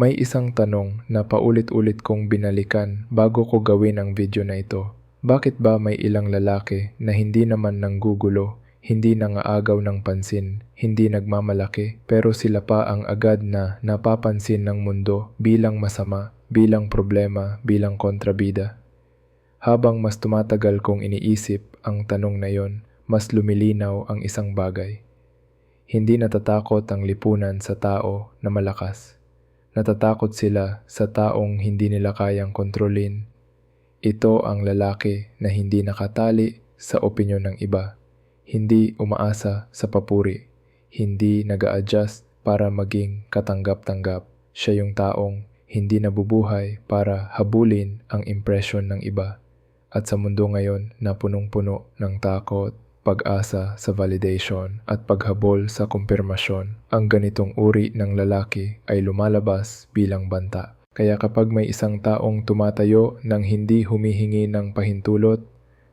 May isang tanong na paulit-ulit kong binalikan bago ko gawin ang video na ito. Bakit ba may ilang lalaki na hindi naman nanggugulo, hindi nangaagaw ng pansin, hindi nagmamalaki, pero sila pa ang agad na napapansin ng mundo bilang masama, bilang problema, bilang kontrabida? Habang mas tumatagal kong iniisip ang tanong na yon, mas lumilinaw ang isang bagay. Hindi natatakot ang lipunan sa tao na malakas. Natatakot sila sa taong hindi nila kayang kontrolin. Ito ang lalaki na hindi nakatali sa opinyon ng iba. Hindi umaasa sa papuri. Hindi nag adjust para maging katanggap-tanggap. Siya yung taong hindi nabubuhay para habulin ang impression ng iba. At sa mundo ngayon na punong-puno ng takot, pag-asa sa validation at paghabol sa kumpirmasyon, ang ganitong uri ng lalaki ay lumalabas bilang banta. Kaya kapag may isang taong tumatayo ng hindi humihingi ng pahintulot,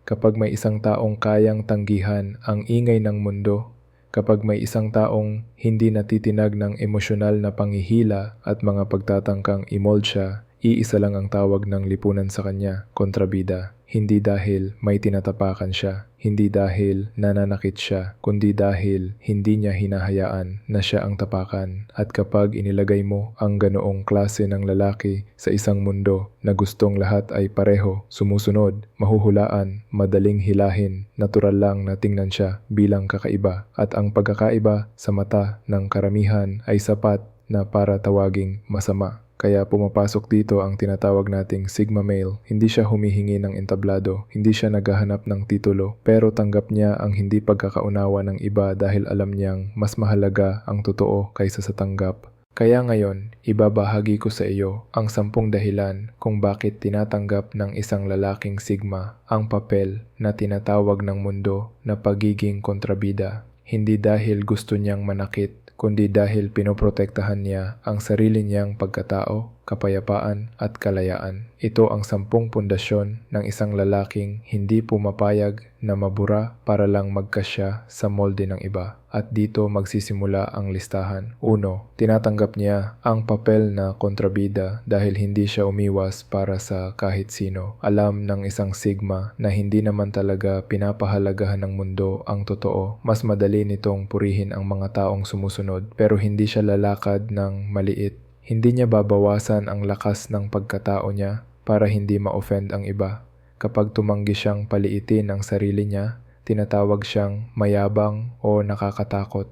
kapag may isang taong kayang tanggihan ang ingay ng mundo, kapag may isang taong hindi natitinag ng emosyonal na panghihila at mga pagtatangkang imold siya, iisa lang ang tawag ng lipunan sa kanya, kontrabida. Hindi dahil may tinatapakan siya, hindi dahil nananakit siya, kundi dahil hindi niya hinahayaan na siya ang tapakan. At kapag inilagay mo ang ganoong klase ng lalaki sa isang mundo na gustong lahat ay pareho, sumusunod, mahuhulaan, madaling hilahin, natural lang na tingnan siya bilang kakaiba. At ang pagkakaiba sa mata ng karamihan ay sapat na para tawaging masama. Kaya pumapasok dito ang tinatawag nating Sigma male. Hindi siya humihingi ng entablado, hindi siya naghahanap ng titulo, pero tanggap niya ang hindi pagkakaunawa ng iba dahil alam niyang mas mahalaga ang totoo kaysa sa tanggap. Kaya ngayon, ibabahagi ko sa iyo ang sampung dahilan kung bakit tinatanggap ng isang lalaking Sigma ang papel na tinatawag ng mundo na pagiging kontrabida. Hindi dahil gusto niyang manakit kundi dahil pinoprotektahan niya ang sarili niyang pagkatao, kapayapaan at kalayaan. Ito ang sampung pundasyon ng isang lalaking hindi pumapayag na mabura para lang magkasya sa molde ng iba. At dito magsisimula ang listahan. Uno, tinatanggap niya ang papel na kontrabida dahil hindi siya umiwas para sa kahit sino. Alam ng isang sigma na hindi naman talaga pinapahalagahan ng mundo ang totoo. Mas madali nitong purihin ang mga taong sumusunod pero hindi siya lalakad ng maliit. Hindi niya babawasan ang lakas ng pagkatao niya para hindi ma-offend ang iba. Kapag tumanggi siyang paliitin ang sarili niya, tinatawag siyang mayabang o nakakatakot.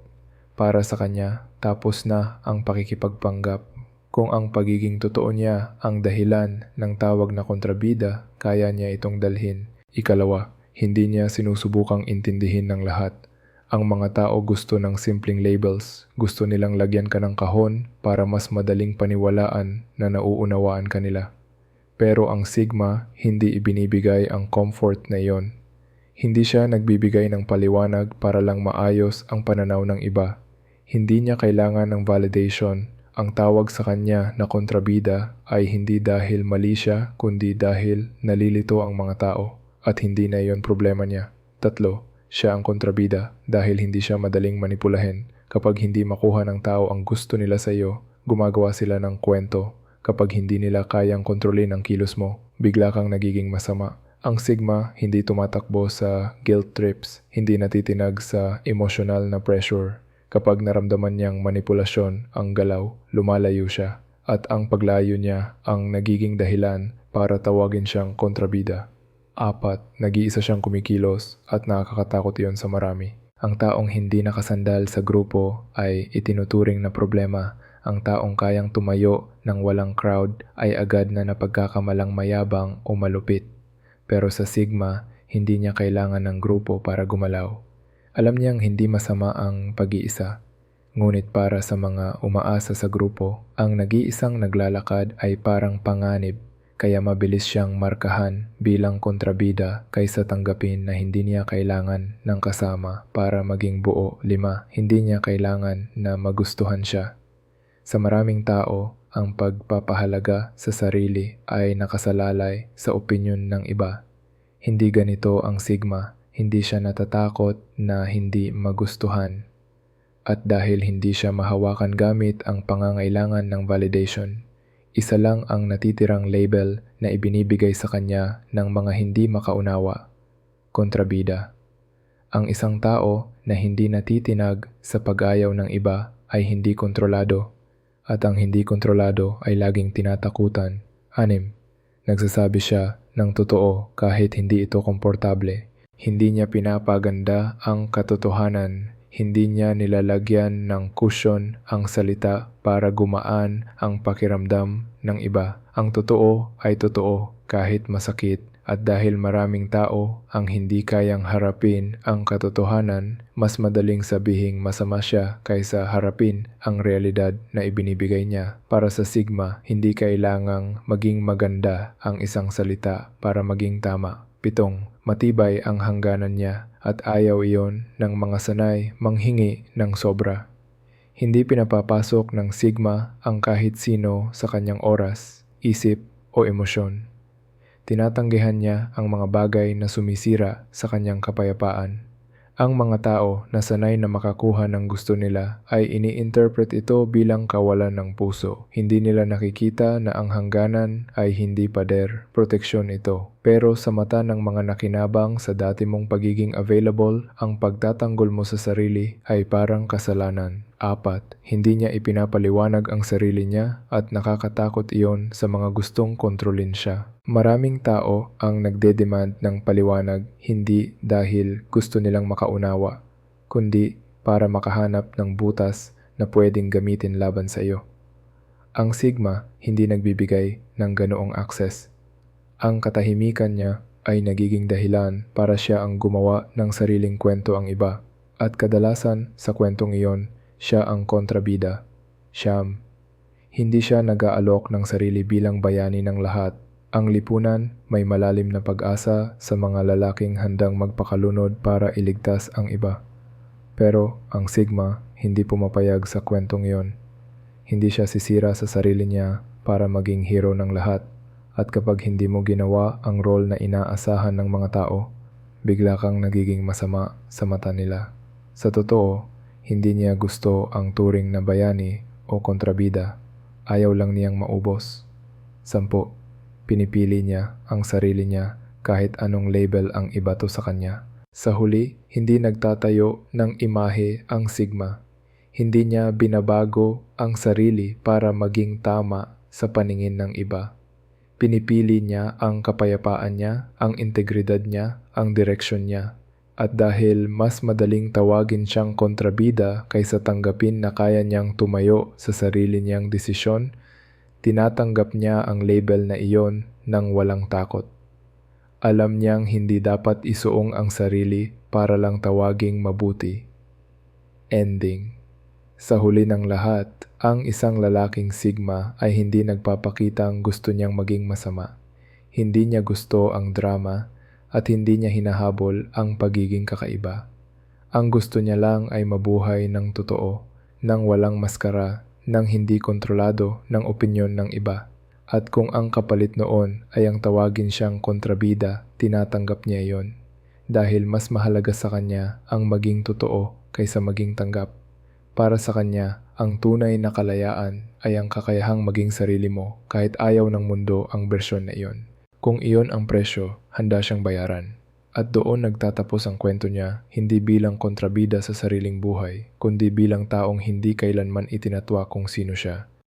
Para sa kanya, tapos na ang pakikipagpanggap. Kung ang pagiging totoo niya ang dahilan ng tawag na kontrabida, kaya niya itong dalhin. Ikalawa, hindi niya sinusubukang intindihin ng lahat. Ang mga tao gusto ng simpleng labels. Gusto nilang lagyan ka ng kahon para mas madaling paniwalaan na nauunawaan ka nila. Pero ang Sigma, hindi ibinibigay ang comfort na iyon. Hindi siya nagbibigay ng paliwanag para lang maayos ang pananaw ng iba. Hindi niya kailangan ng validation. Ang tawag sa kanya na kontrabida ay hindi dahil mali siya, kundi dahil nalilito ang mga tao at hindi na iyon problema niya. Tatlo, siya ang kontrabida dahil hindi siya madaling manipulahin. Kapag hindi makuha ng tao ang gusto nila sa iyo, gumagawa sila ng kwento. Kapag hindi nila kayang kontrolin ang kilos mo, bigla kang nagiging masama. Ang Sigma hindi tumatakbo sa guilt trips, hindi natitinag sa emotional na pressure. Kapag naramdaman niyang manipulasyon ang galaw, lumalayo siya. At ang paglayo niya ang nagiging dahilan para tawagin siyang kontrabida. Apat, nag-iisa siyang kumikilos at nakakatakot iyon sa marami. Ang taong hindi nakasandal sa grupo ay itinuturing na problema. Ang taong kayang tumayo ng walang crowd ay agad na napagkakamalang mayabang o malupit. Pero sa Sigma, hindi niya kailangan ng grupo para gumalaw. Alam niyang hindi masama ang pag-iisa. Ngunit para sa mga umaasa sa grupo, ang nag-iisang naglalakad ay parang panganib kaya mabilis siyang markahan bilang kontrabida kaysa tanggapin na hindi niya kailangan ng kasama para maging buo. Lima, hindi niya kailangan na magustuhan siya. Sa maraming tao, ang pagpapahalaga sa sarili ay nakasalalay sa opinyon ng iba. Hindi ganito ang sigma, hindi siya natatakot na hindi magustuhan. At dahil hindi siya mahawakan gamit ang pangangailangan ng validation, isa lang ang natitirang label na ibinibigay sa kanya ng mga hindi makaunawa, kontrabida. Ang isang tao na hindi natitinag sa pag-ayaw ng iba ay hindi kontrolado at ang hindi kontrolado ay laging tinatakutan. Anim, nagsasabi siya ng totoo kahit hindi ito komportable. Hindi niya pinapaganda ang katotohanan. Hindi niya nilalagyan ng cushion ang salita para gumaan ang pakiramdam ng iba. Ang totoo ay totoo kahit masakit at dahil maraming tao ang hindi kayang harapin ang katotohanan, mas madaling sabihing masama siya kaysa harapin ang realidad na ibinibigay niya. Para sa Sigma, hindi kailangang maging maganda ang isang salita para maging tama. Pitong, matibay ang hangganan niya at ayaw iyon ng mga sanay manghingi ng sobra. Hindi pinapapasok ng Sigma ang kahit sino sa kanyang oras, isip o emosyon. Tinatanggihan niya ang mga bagay na sumisira sa kanyang kapayapaan. Ang mga tao na sanay na makakuha ng gusto nila ay ini-interpret ito bilang kawalan ng puso. Hindi nila nakikita na ang hangganan ay hindi pader, proteksyon ito. Pero sa mata ng mga nakinabang sa dati mong pagiging available, ang pagtatanggol mo sa sarili ay parang kasalanan. Apat, hindi niya ipinapaliwanag ang sarili niya at nakakatakot iyon sa mga gustong kontrolin siya. Maraming tao ang nagde-demand ng paliwanag hindi dahil gusto nilang makaunawa, kundi para makahanap ng butas na pwedeng gamitin laban sa iyo. Ang Sigma hindi nagbibigay ng ganoong access. Ang katahimikan niya ay nagiging dahilan para siya ang gumawa ng sariling kwento ang iba. At kadalasan sa kwentong iyon, siya ang kontrabida. Siyam. Hindi siya nag-aalok ng sarili bilang bayani ng lahat. Ang lipunan may malalim na pag-asa sa mga lalaking handang magpakalunod para iligtas ang iba. Pero ang Sigma hindi pumapayag sa kwentong iyon. Hindi siya sisira sa sarili niya para maging hero ng lahat. At kapag hindi mo ginawa ang role na inaasahan ng mga tao, bigla kang nagiging masama sa mata nila. Sa totoo, hindi niya gusto ang turing na bayani o kontrabida. Ayaw lang niyang maubos. Sampo, pinipili niya ang sarili niya kahit anong label ang ibato sa kanya. Sa huli, hindi nagtatayo ng imahe ang Sigma. Hindi niya binabago ang sarili para maging tama sa paningin ng iba. Pinipili niya ang kapayapaan niya, ang integridad niya, ang direksyon niya. At dahil mas madaling tawagin siyang kontrabida kaysa tanggapin na kaya niyang tumayo sa sarili niyang desisyon, tinatanggap niya ang label na iyon ng walang takot. Alam niyang hindi dapat isuong ang sarili para lang tawaging mabuti. Ending Sa huli ng lahat, ang isang lalaking Sigma ay hindi nagpapakitang gusto niyang maging masama. Hindi niya gusto ang drama at hindi niya hinahabol ang pagiging kakaiba. Ang gusto niya lang ay mabuhay ng totoo, nang walang maskara, nang hindi kontrolado ng opinyon ng iba. At kung ang kapalit noon ay ang tawagin siyang kontrabida, tinatanggap niya iyon. Dahil mas mahalaga sa kanya ang maging totoo kaysa maging tanggap. Para sa kanya, ang tunay na kalayaan ay ang kakayahang maging sarili mo kahit ayaw ng mundo ang bersyon na iyon. Kung iyon ang presyo, handa siyang bayaran. At doon nagtatapos ang kwento niya, hindi bilang kontrabida sa sariling buhay, kundi bilang taong hindi kailanman itinatwa kung sino siya.